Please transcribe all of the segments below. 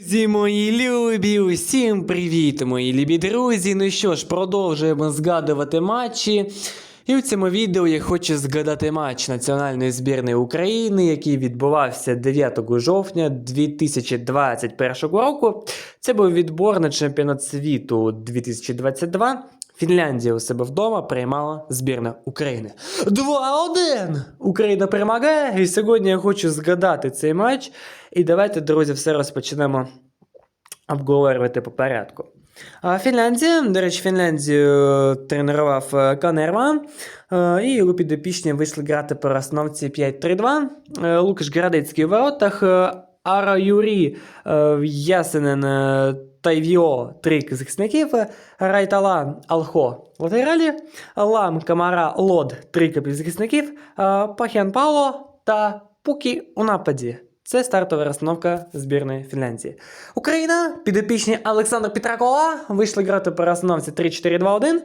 Друзі мої любі, усім привіт, мої любі друзі. Ну що ж, продовжуємо згадувати матчі. І в цьому відео я хочу згадати матч національної збірної України, який відбувався 9 жовтня 2021 року. Це був відбор на чемпіонат світу 2022. Фінляндія у себе вдома приймала збірна України. 2-1! Україна перемагає. І сьогодні я хочу згадати цей матч. І давайте, друзі, все розпочнемо обговорювати по порядку. Фінляндія, до речі, Фінляндію тренував е, Канерма, е, і його підопічні вийшли грати по розстановці 5-3-2. Е, Лукаш Градицький у воротах, е, Ара Юрі, е, Ясенен, е, Тайвіо, три захисників, е, Райтала, Алхо, латералі, Лам, Камара, Лод, три захисників, Пахен Пауло та Пукі у нападі. Це стартова розстановка збірної Фінляндії. Україна, підопічні Олександр Петракова, вийшли грати по розстановці 3-4-2-1.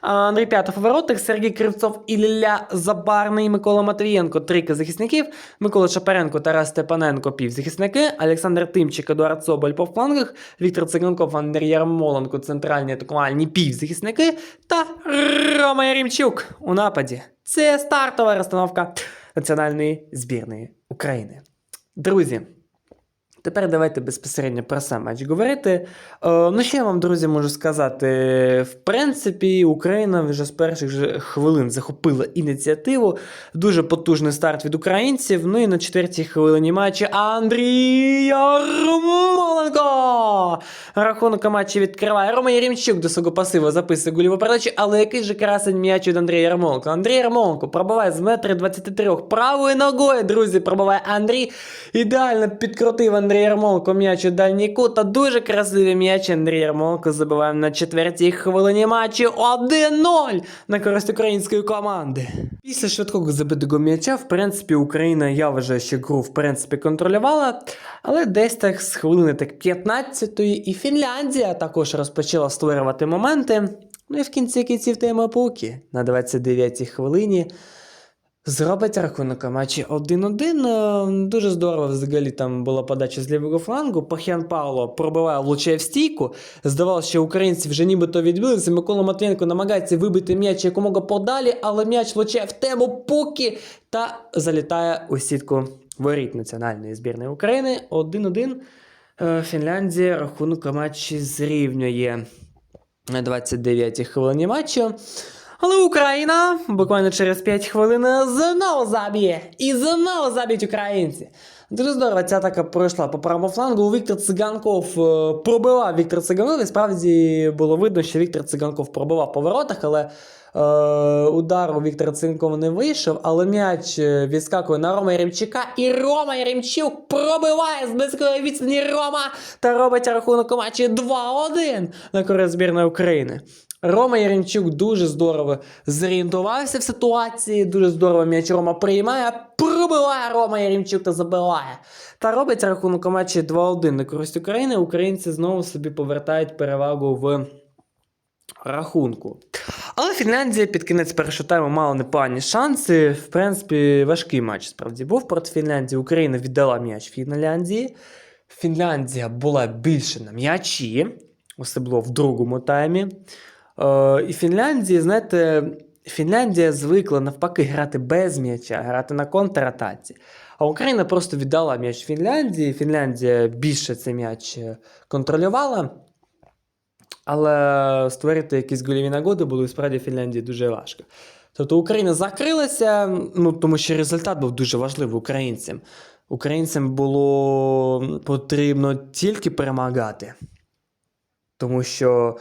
Андрій П'ятов у воротах, Сергій Кривцов, Ілля Забарний, Микола Матвієнко, трійка захисників, Микола Шапаренко, Тарас Степаненко, півзахисники, Олександр Тимчик, Едуард Соболь по флангах, Віктор Циганков, Андрій Ярмоленко, центральні атакувальні півзахисники та Рома Ярімчук у нападі. Це стартова розстановка національної збірної України. Друзі, тепер давайте безпосередньо про сам матч говорити. Е, ну, що я вам, друзі, можу сказати? В принципі, Україна вже з перших же хвилин захопила ініціативу. Дуже потужний старт від українців. Ну і на четвертій хвилині матчі Андрій Ярмоленко! Рахунок матчі відкриває Рома Єрімчук до свого пасиву записує гольову передачу, але який же красень м'яч від Андрія Ярмоленко. Андрій Ярмоленко пробиває з метри 23 правою ногою, друзі, пробиває Андрій. Ідеально підкрутив Андрій Ярмоленко м'яч у дальній кут, та дуже красивий м'яч Андрій Ярмоленко забиває на четвертій хвилині матчу 1-0 на користь української команди. Після швидкого забитого м'яча, в принципі, Україна, я вважаю, що гру в принципі контролювала, але десь так з хвилини так 15-ї і Фінляндія також розпочала створювати моменти. Ну і в кінці кінців тема Пукі на 29-й хвилині зробить рахунок матчі 1-1. Е, Дуже здорово взагалі там була подача з лівого флангу. Пахян Павло пробиває, влучає в стійку. Здавалося, що українці вже нібито відбилися. Микола Матвієнко намагається вибити м'яч якомога подалі, але м'яч влучає в тему Пукі та залітає у сітку воріт національної збірної України. 1-1. Е, Фінляндія рахунок матчі зрівнює на 29-й хвилині матчу. Але Україна буквально через 5 хвилин знову заб'є. І знову заб'ють українці. Дуже здорово, ця атака пройшла по правому флангу. Віктор Циганков е, пробивав Віктор Циганков. І справді було видно, що Віктор Циганков пробивав по воротах, але е, удар у Віктора Циганкова не вийшов. Але м'яч е, відскакує на Рома Яремчука. І Рома Яремчук пробиває з близької відстані Рома та робить рахунок у матчі 2-1 на користь збірної України. Рома Яремчук дуже здорово зорієнтувався в ситуації, дуже здорово м'яч Рома приймає, пробиває Рома Яремчук та забиває. Та робить рахунок матчі 2-1 на користь України. Українці знову собі повертають перевагу в рахунку. Але Фінляндія під кінець першого тайму мала непогані шанси. В принципі, важкий матч справді був проти Фінляндії. Україна віддала м'яч Фінляндії. Фінляндія була більше на м'ячі, особливо в другому таймі. Е, і Фінляндія, знаєте, Фінляндія звикла навпаки грати без м'яча, грати на контратаці. А Україна просто віддала м'яч Фінляндії. Фінляндія більше цей м'яч контролювала. Але створити якісь гольові нагоди було справді Фінляндії дуже важко. Тобто Україна закрилася, ну тому що результат був дуже важливий українцям. Українцям було потрібно тільки перемагати. Тому що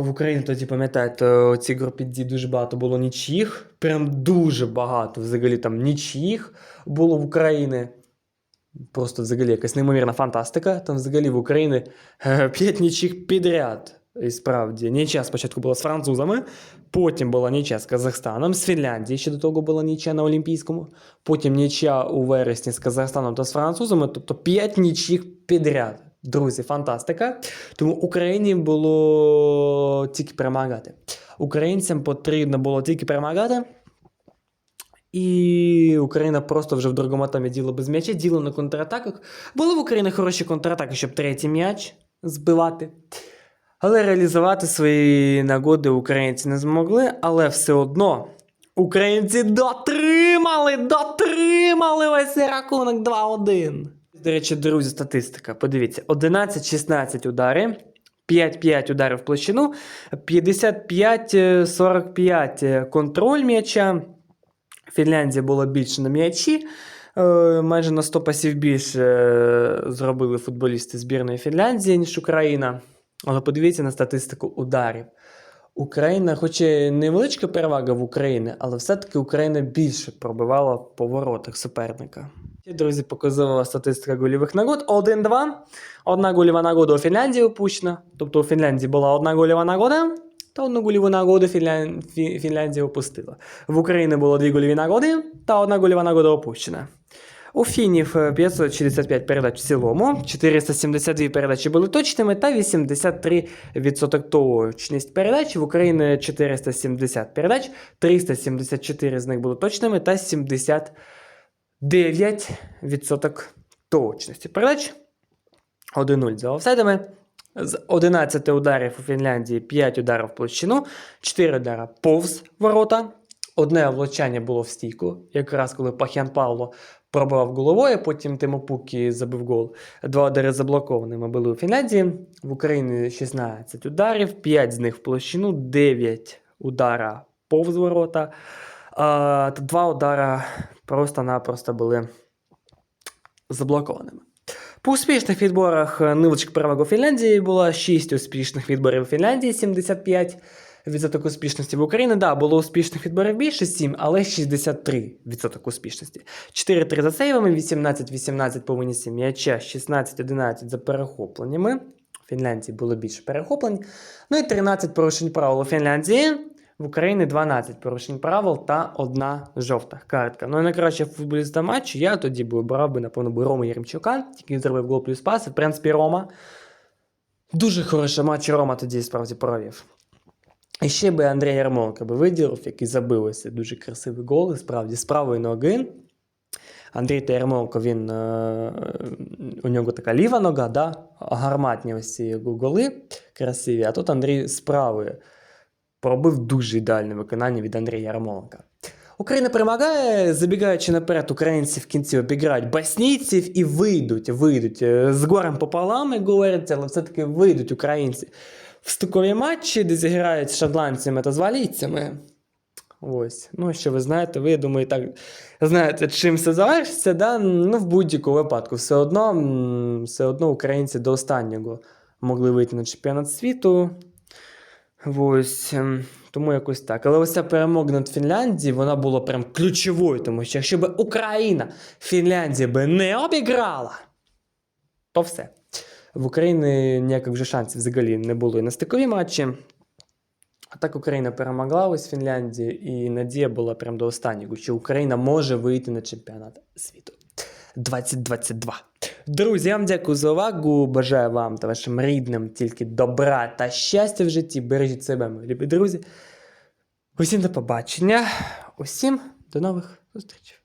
в Україні тоді, пам'ятаєте, у цій групі D дуже багато було нічиїх. Прям дуже багато взагалі там нічиїх було в Україні. Просто взагалі якась неймовірна фантастика. Там взагалі в Україні 5 нічих підряд. І справді, нічия спочатку була з французами, потім була нічия з Казахстаном, з Фінляндії ще до того була нічия на Олімпійському, потім нічия у вересні з Казахстаном та з французами, тобто 5 нічих підряд. Друзі, фантастика. Тому Україні було тільки перемагати. Українцям потрібно було тільки перемагати. І Україна просто вже в другому таймі діла без м'яча, діло на контратаках. Були в Україні хороші контратаки, щоб третій м'яч збивати. Але реалізувати свої нагоди українці не змогли, але все одно українці дотримали, дотримали весь рахунок 2-1. До речі, друзі, статистика. Подивіться: 11-16 удари, 5-5 ударів в площину, 55-45 контроль м'яча. Фінляндія була більше на м'ячі. Е, Майже на 100 пасів більше е, зробили футболісти збірної Фінляндії, ніж Україна. Але подивіться на статистику ударів. Україна, хоч і невеличка перевага в Україні, але все-таки Україна більше пробивала по воротах суперника. Друзі, показова статистика гольових нагод. 1-2. Одна гольова нагода у Фінляндії опущена. Тобто у Фінляндії була одна гольова нагода, та одну гольову нагоду Фінлян... Фінляндія опустила. В Україні було дві гольові нагоди, та одна гольова нагода опущена. У фінів е, 565 передач в цілому, 472 передачі були точними та 83% точність передач. В Україні 470 передач, 374 з них були точними та 79% точності передач. 1-0 за офсайдами. З 11 ударів у Фінляндії 5 ударів в площину, 4 удари повз ворота. Одне влучання було в стійку, якраз коли Пахян Павло пробивав головою, потім Тимо Пукі забив гол. Два удари заблокованими були у Фінляндії. В Україні 16 ударів, 5 з них в площину, 9 удара повз ворота. Два удара просто-напросто були заблокованими. По успішних відборах е, невеличка у Фінляндії була 6 успішних відборів у Фінляндії, 75 відсоток успішності в Україні. Да, було успішних відборів більше 7, але 63 відсоток успішності. 4-3 за сейвами, 18-18 по винісі м'яча, 16-11 за перехопленнями. У Фінляндії було більше перехоплень. Ну і 13 порушень правил у Фінляндії. В Україні 12 порушень правил та одна жовта картка. Ну і найкраще футболіста матчу я тоді би обирав би, напевно, би Рома Єремчука, який зробив гол плюс пас. В принципі, Рома. Дуже хороший матч Рома тоді справді провів. І ще би Андрій Ярмоленко би виділив, який забив ось дуже красивий гол, справді, з правої ноги. Андрій та Ярмоленко, він, е, у нього така ліва нога, да? гарматні ось ці голи красиві, а тут Андрій з правої пробив дуже ідеальне виконання від Андрія Ярмоленка. Україна перемагає, забігаючи наперед, українці в кінці обіграють боснійців і вийдуть, вийдуть е, з горем пополам, як говориться, але все-таки вийдуть українці в стикові матчі, де зіграють з шотландцями та з валійцями. Ось. Ну, що ви знаєте, ви, я думаю, так знаєте, чим це завершиться, да? ну, в будь-якому випадку. Все одно, все одно українці до останнього могли вийти на чемпіонат світу. Ось. ем, Тому якось так. Але ось ця перемога над Фінляндією, вона була прям ключовою, тому що якщо б Україна Фінляндію би не обіграла, то все. В Україні ніяких вже шансів взагалі не було і на стикові матчі. А так Україна перемогла ось Фінляндію, і надія була прям до останнього, що Україна може вийти на чемпіонат світу 2022. Друзі, я вам дякую за увагу. Бажаю вам та вашим рідним тільки добра та щастя в житті. Бережіть себе, мої любі друзі. Усім до побачення. Усім до нових зустрічей.